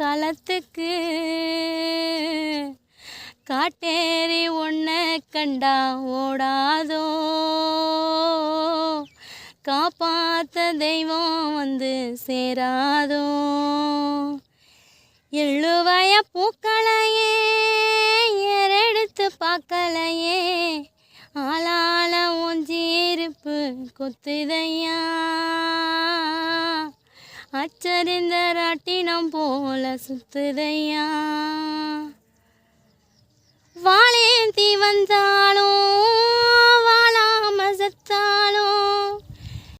காலத்துக்கு காட்டேரி ஒன்றை கண்டா ஓடாதோ? காப்பாத்த தெய்வம் வந்து சேராதோ? எழுவய பூக்களையே ஏறெடுத்து பார்க்கலையே? ஆளால ஒஞ்சிருப்பு கொத்துதையா? அச்சரிந்த ராட்டினம் போல சுத்துதையா? வாழேந்தி வந்தாலும் வாழாம செத்தாலும்